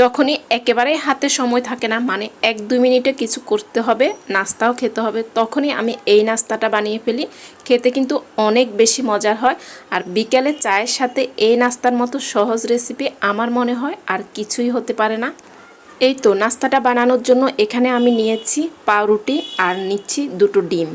যখনই একেবারে হাতে সময় থাকে না মানে এক দুই মিনিটে কিছু করতে হবে, নাস্তাও খেতে হবে, তখনই আমি এই নাস্তাটা বানিয়ে ফেলি। খেতে কিন্তু অনেক বেশি মজার হয়। আর বিকেলে চায়ের সাথে এই নাস্তার মতো সহজ রেসিপি আমার মনে হয় আর কিছুই হতে পারে না। এই তো, নাস্তাটা বানানোর জন্য এখানে আমি নিয়েছি পাউরুটি আর নিচ্ছি দুটো ডিম।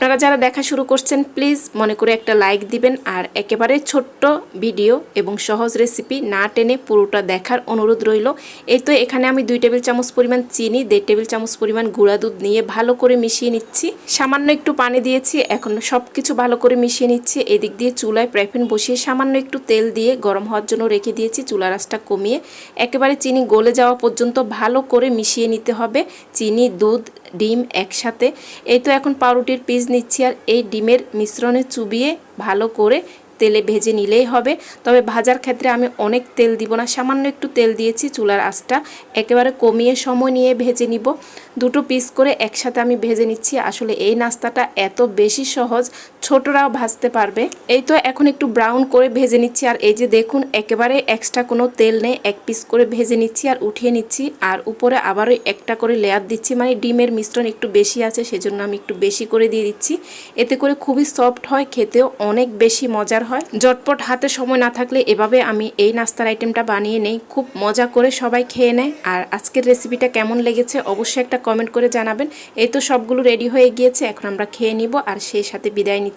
আপনারা যারা দেখা শুরু করছেন প্লিজ মনে করে একটা লাইক দিবেন আর একেবারে ছোট্ট ভিডিও এবং সহজ রেসিপি না টেনে পুরোটা দেখার অনুরোধ রইল। এই তো এখানে আমি দুই টেবিল চামচ পরিমাণ চিনি, দেড় টেবিল চামচ পরিমাণ গুঁড়া দুধ নিয়ে ভালো করে মিশিয়ে নিচ্ছি। সামান্য একটু পানি দিয়েছি, এখন সব কিছু ভালো করে মিশিয়ে নিচ্ছি। এদিক দিয়ে চুলায় প্রাইফেন বসিয়ে সামান্য একটু তেল দিয়ে গরম হওয়ার জন্য রেখে দিয়েছি চুলার আঁচটা কমিয়ে। একেবারে চিনি গলে যাওয়া পর্যন্ত ভালো করে মিশিয়ে নিতে হবে। চিনি, দুধ ডিম একসাথে। এই তো এখন পাউরুটির পিস নিচ্ছি আর এই ডিমের মিশ্রণে চুবিয়ে ভালো করে তেলে ভেজে নিলেই হবে। তবে ভাজার ক্ষেত্রে আমি অনেক তেল দিব না, সামান্য একটু তেল দিয়েছি, চুলার আঁচটা একেবারে কমিয়ে সময় নিয়ে ভেজে নিব। দুটো পিস করে একসাথে আমি ভেজে নিচ্ছি। আসলে এই নাস্তাটা এত বেশি সহজ ছোটরাও ভাজতে পারবে। এই তো এখন একটু ব্রাউন করে ভেজে নিচ্ছি, আর এই যে দেখুন, একেবারে এক্সট্রা কোনো তেল নেই, এক পিস করে ভেজে নিচ্ছি আর উঠিয়ে নিচ্ছি। আর উপরে আবারও একটা করে লেয়ার দিচ্ছি মানে ডিমের মিশ্রণ একটু বেশি আছে, সেজন্য আমি একটু বেশি করে দিয়ে দিচ্ছি। এতে করে খুবই সফট হয়, খেতেও অনেক বেশি মজার হয়। জটপট হাতে সময় না থাকলে এভাবে আমি এই নাস্তার আইটেমটা বানিয়ে নেই, খুব মজা করে সবাই খেয়ে নেয়। আর আজকের রেসিপিটা কেমন লেগেছে, অবশ্যই একটা কমেন্ট করে জানাবেন। এই তো সবগুলো রেডি হয়ে গিয়েছে, এখন আমরা খেয়ে নিব, আর সেই সাথে বিদায় নিচ্ছি।